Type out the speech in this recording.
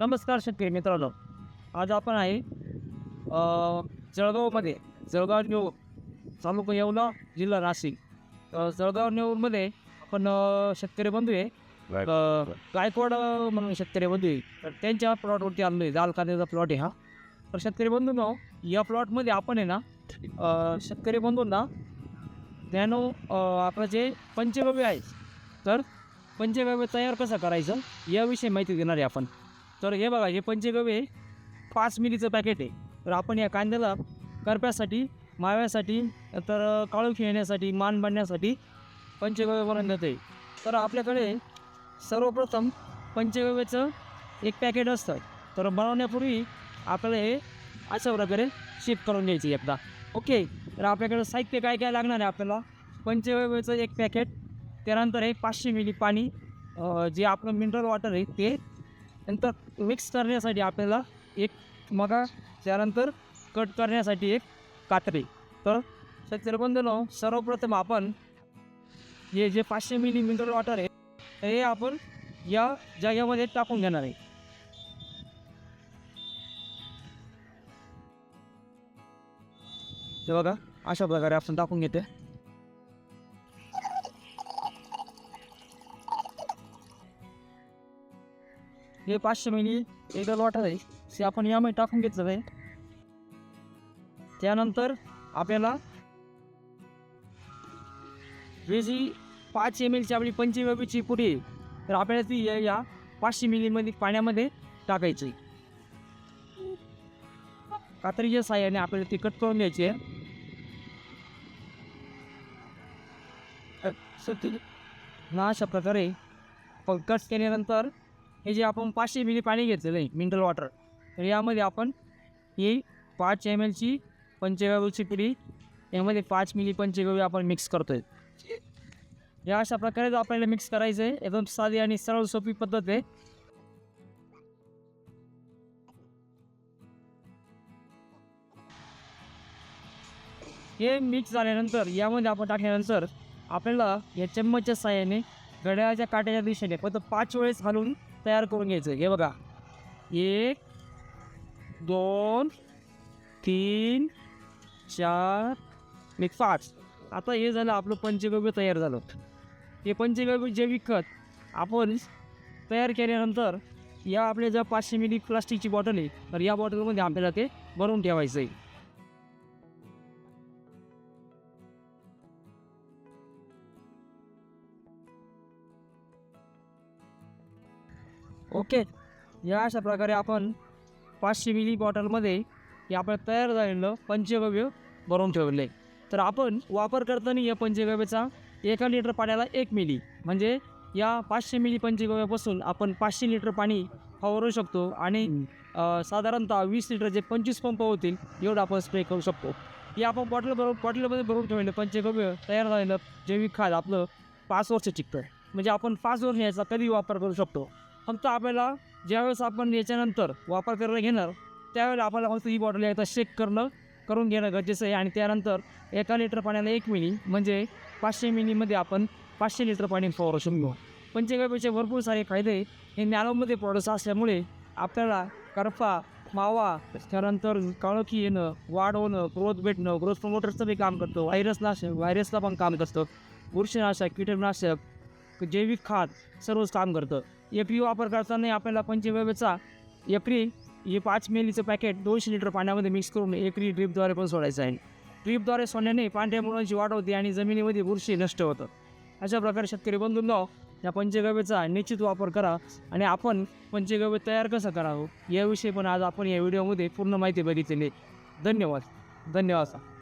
नमस्कार शेतकरी मित्रांनो. आज आपण आहे जळगावमध्ये जळगाव न्यू तालुका येवला जिल्हा नाशिक. जळगाव न्यूमध्ये आपण शेतकरी बंधू आहे. गायकवाड म्हणून शेतकरी बंधू आहे. तर त्यांच्या प्लॉटवरती आलो आहे जाल कांद्याचा प्लॉट आहे हा. तर शेतकरी बंधूंनो या प्लॉटमध्ये आपण आहे ना शेतकरी बंधूंना नॅनो आपलं जे पंचगव्य आहे तर पंचगव्य तयार कसं करायचं याविषयी माहिती देणार आहे आपण. तर हे बघा हे पंचगव्य पाच मिलीचं पॅकेट आहे. तर आपण या कांद्याला करप्यासाठी माव्यासाठी तर काळू खेळण्यासाठी मान बांधण्यासाठी पंचगव्य बनवून देते तर आपल्याकडे सर्वप्रथम पंचगव्याचं एक पॅकेट असतं. तर बनवण्यापूर्वी आपल्याला हे अशा प्रकारे शिफ्ट करून घ्यायची एकदा. ओके तर आपल्याकडे साहित्य काय काय लागणार आहे आपल्याला? पंचगव्याचं एक पॅकेट त्यानंतर हे पाचशे मिली पाणी जे आपलं मिनरल वॉटर आहे ते नंतर मिक्स करण्यासाठी आपल्याला एक मगा त्यानंतर कट करण्यासाठी एक कात्री. तर शेतकरी सर्वप्रथम आपण हे जे पाचशे मिली मिनरल वॉटर आहे हे आपण या जागेमध्ये टाकून घेणार आहे. हे बघा अशा प्रकारे आपण टाकून घेते हे पाचशे मिली एकदा वाटत आहे. ते आपण यामध्ये टाकून घेतलं आहे त्यानंतर आपल्याला ही जी पाच एम एलची आपली पंचवीची पुरी आहे, तर आपल्याला ती या- पाचशे मिलीमध्ये पाण्यामध्ये टाकायची. कात्रीच्या साह्याने आपल्याला ती कट करून द्यायची आहे. ना अशा प्रकारे पण कट केल्यानंतर हे जे आपण पाचशे मिली पाणी घेतलेलं आहे मिनरल वॉटर तर यामध्ये आपण ही पाच एम एलची पंचगव्याची पिढी यामध्ये पाच मिली पंचगव्य आपण मिक्स करतो आहे या अशा प्रकारे आपल्याला मिक्स करायचं आहे एकदम साधी आणि सरळ सोपी पद्धत आहे. हे मिक्स झाल्यानंतर यामध्ये आपण टाकल्यानंतर आपल्याला या चम्मचच्या साह्याने घड्याळाच्या काट्याच्या दिशेने फक्त पाच वेळेस घालून तयार करून घ्यायचं हे बघा. एक दोन तीन चार एक पाच. आता हे झालं आपलं पंचगव्य तयार झालं. हे पंचगव्य जैविक खत आपण तयार केल्यानंतर या आपल्या ज्या पाचशे मिली प्लास्टिकची बॉटल आहे तर या बॉटलमध्ये आपल्याला ते भरून ठेवायचं आहे. ओके. या अशा प्रकारे आपण पाचशे मिली बॉटलमध्ये हे आपलं तयार झालेलं पंचगव्य भरून ठेवलं. आहे तर आपण वापर करताना या पंचगव्याचा एका लिटर पाण्याला एक मिली म्हणजे या पाचशे मिली पंचगव्यापासून आपण पाचशे लिटर पाणी फवारू शकतो आणि साधारणतः वीस लिटर जे पंचवीस पंप होतील एवढं आपण स्प्रे करू शकतो. हे आपण बॉटल भरून बॉटलमध्ये भरून ठेवलेलं पंचगव्य तयार झालेलं जैविक खाद आपलं पाच वर्ष टिकतं म्हणजे आपण पाच वर्ष याचा कधी वापर करू शकतो? फक्त आपल्याला ज्यावेळेस आपण याच्यानंतर वापर करायला घेणार त्यावेळेला आपल्याला फक्त ही बॉटल एकदा शेक करणं करून घेणं गरजेचं आहे. आणि त्यानंतर एका लिटर पाण्याला एक मिली म्हणजे पाचशे मिलीमध्ये आपण पाचशे लिटर पाणी फवारू शकतो. पंचगव्याचे भरपूर सारे फायदे हे नॅनोमध्ये प्रोडक्ट्स असल्यामुळे आपल्याला करफा मावा त्यानंतर काळोखी येणं वाढ होणं ग्रोथ भेटणं ग्रोथ प्रमोटर्सचं बी काम करतं व्हायरस नाशक व्हायरसला पण काम करतं बुरशीनाशक कीटकनाशक जैविक खाद सर्वच काम करतं. एपी वापर करताना आपल्याला पंचगव्याचा एकरी हे पाच मिलीचं पॅकेट दोनशे लिटर पाण्यामध्ये मिक्स करून एकरी ड्रीपद्वारे पण सोडायचं आहे. ड्रीपद्वारे सोडण्याने पांढऱ्या मुळांची वाढ होते आणि जमिनीमध्ये बुरशी नष्ट होतं. अशा प्रकारे शेतकरी बंधूंनो या पंचगव्याचा निश्चित वापर करा आणि आपण पंचगव्य तयार कसं करावं याविषयी पण आज आपण या व्हिडिओमध्ये पूर्ण माहिती बघितलेली धन्यवाद. धन्यवाद धन्यवाद